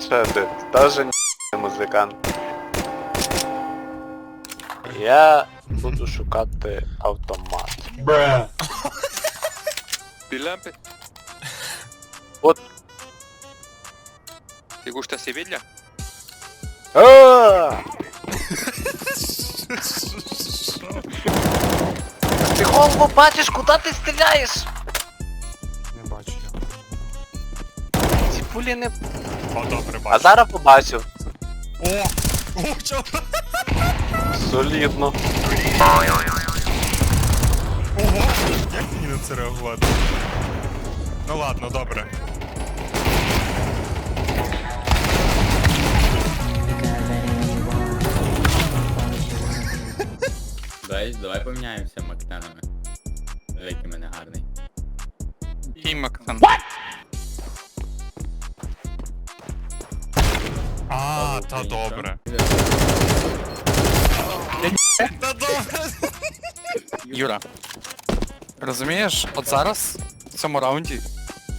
Що ти? Теж не музикант. Я буду шукати автомат. Lampe. От. ¿Te gusta Sevilla? А! Ти голову бачиш, куди ти стріляєш? Не бачу я. Ці пулі не. О, добре, А бачу. зараз побачив. О! О, чого? Солідно. Ого! Як мені на це реагувати? Ну ладно, добре. Давай, давай поміняємося мактенами. Який мене гарний. И Мактан. А, та добре. Та добре! Юра. Розумієш, от зараз, в цьому раунді,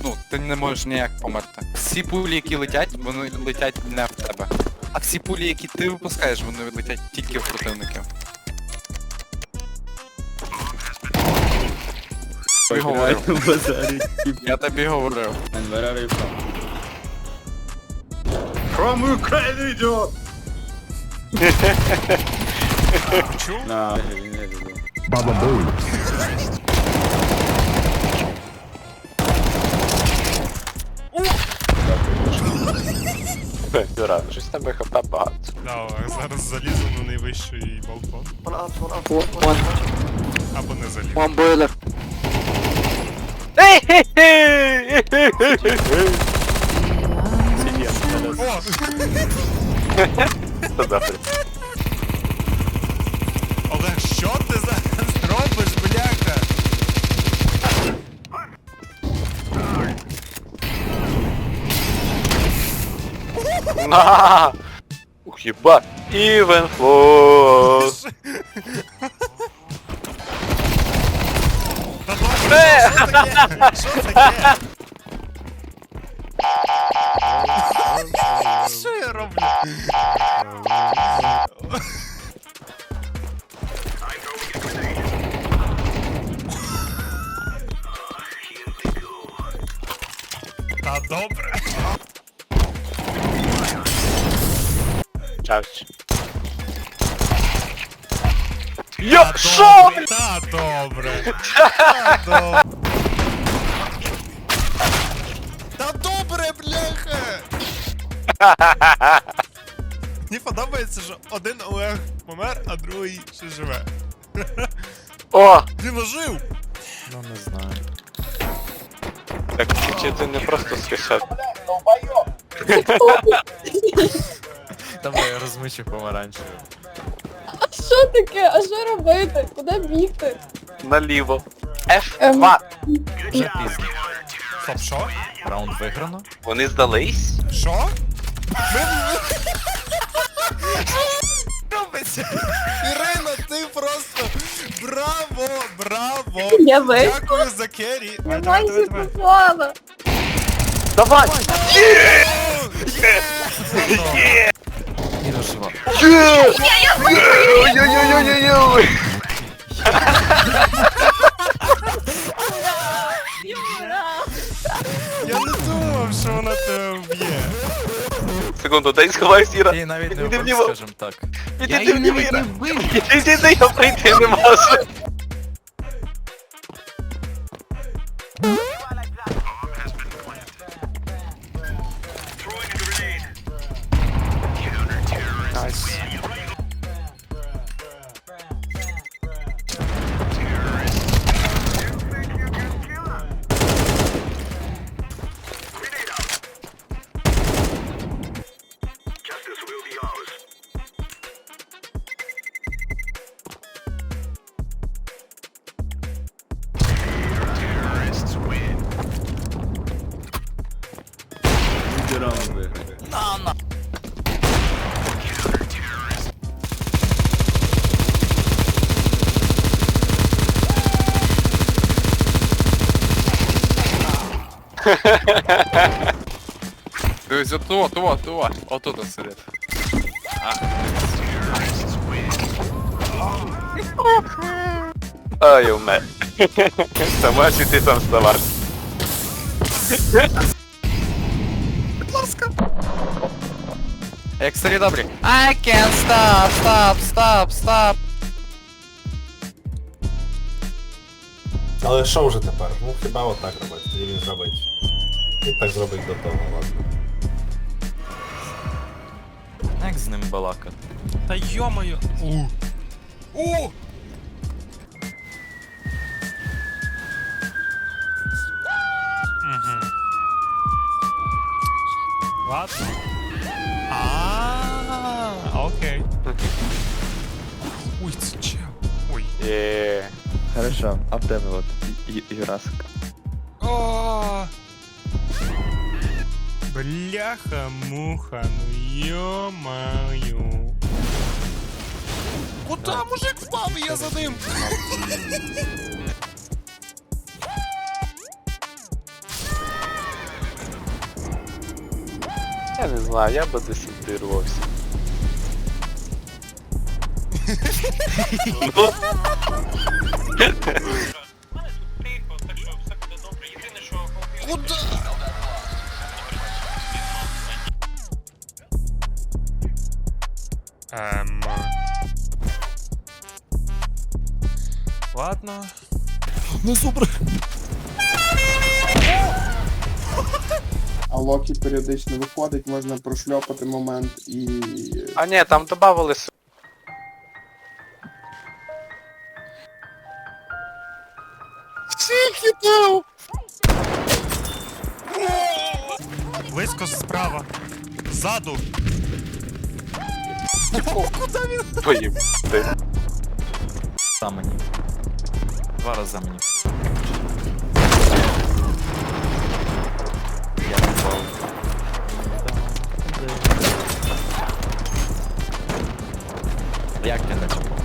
ну, ти не можеш ніяк померти. Всі пулі, які летять, вони летять не в тебе. А всі пулі, які ти випускаєш, вони летять тільки в противників. Тобі говорив. Я тобі говорив. And where are you from? Чув? На, він не відео. Хе, Юра, щось в тебе хп багато. Да, зараз залізу на найвищий балкон. Або не залізу. One boiler. Олег, що ти зараз робиш, бляха? На! Ух, єба! Even flow! Таке? Що таке? Що я роблю? Та добре. Чавч. Йо, шо? Добре, Та добре. Та добре. Бляха! Мені подобається, що один Олег помер, а другий ще живе. О! Він ожив! Ну не знаю. Так чи ти не просто скачав? Давай я розмичу помаранчевий. А що таке? А що робити? Куди бігти? Наліво. Ем. F2. Вже пізно. Стоп, що? Раунд виграно. Вони здались? Що? Робиться! Ірина, ти просто... Браво! Браво! Я. Дякую за керрі! Я майже попала. Давай! Іра жива. Ой-ой-ой-ой-ой! Я що вона тебе вб'є. Секунду, дай сховай сіра. Ти навіть не Іди в вбив, нього. скажем так. Іди в нього, Іра. Іди до його прийти не можу. round'ı. Lan lan. To jest od tu, tu, tu, oto to syry. Ой, умер. Сама чи ти сам ставаш? Як старі добрі. I can't stop, stop, stop, stop. Але що вже тепер? Ну хіба отак робити? Тоді він зробить. Він так зробить до того, ладно. Як з ним балакати? Та йомаю. У. У! Угу. Ладно. А, окей. Ой, це чел. Ой. Є. Хорошо, а в тебе от Ю- Юрасик. О! Бляха муха, ну йо-маю. Куда мужик впав, і я за ним? Я не знаю, я би десантирувався. Ну, Ем... Ладно. А Локі періодично виходить, можна прошльопати момент і. А ні, там добавили с- Близько справа. Ззаду. Поїм. Ти. За мені. Два рази мені. Як ти не чіпав?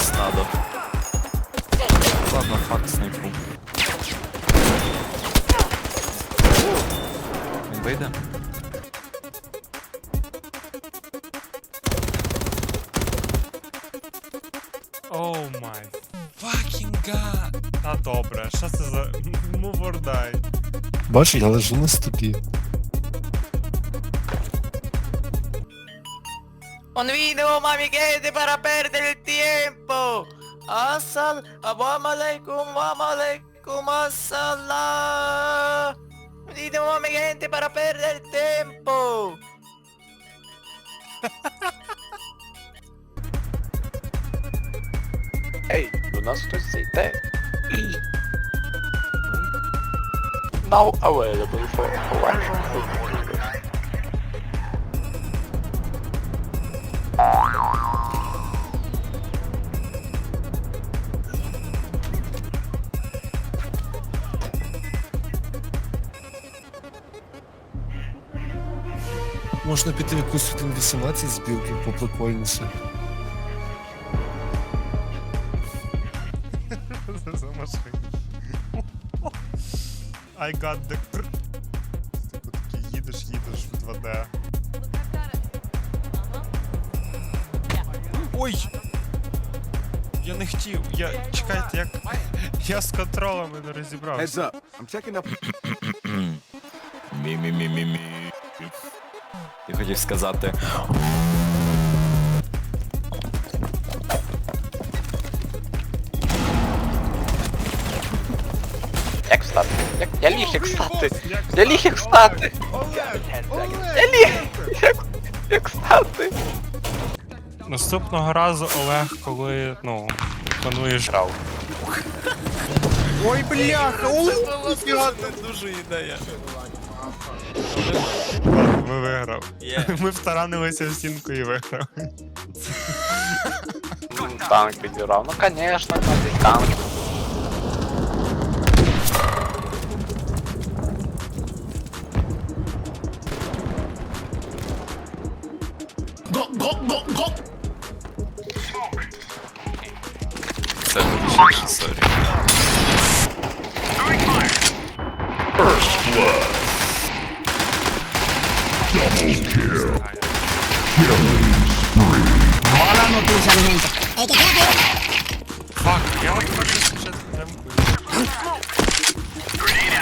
Стадо. Ладно, факт снайпу. Він вийде? Оу май. Fucking god. Та добре, що це за мувордай? Бачиш, я лежу на ступі. on vino Mami Gente para perder el tiempo. Asal, Assalamu alaikum, alaikum, assalam. Vino Mami Gente para perder el tiempo. Ej, do nas ktoś zejdzie. Now available for our Можна піти в якусь 1.18 збірку поприкольніше. за машина. I got the... Типу такий їдеш, їдеш в 2D. Ой! Я не хотів, я... Чекайте, як... Я з контролами не розібрався. Мі-мі-мі-мі-мі. Я хотів сказати. Як встати? Як... Я ліг як встати. Я ліг як встати. Я ліг. Як... Як встати? Наступного разу Олег, коли, ну, плануєш грав. Ой, бляха! Ніфіга ти дуже ідея. Ми виграв. Є. Ми втаранилися в стінку і виграв. Танк підірав. Ну, конечно, надо танк. Це сорі. First blood. Double kill. Killing spree. Wala mo kung gente. Fuck,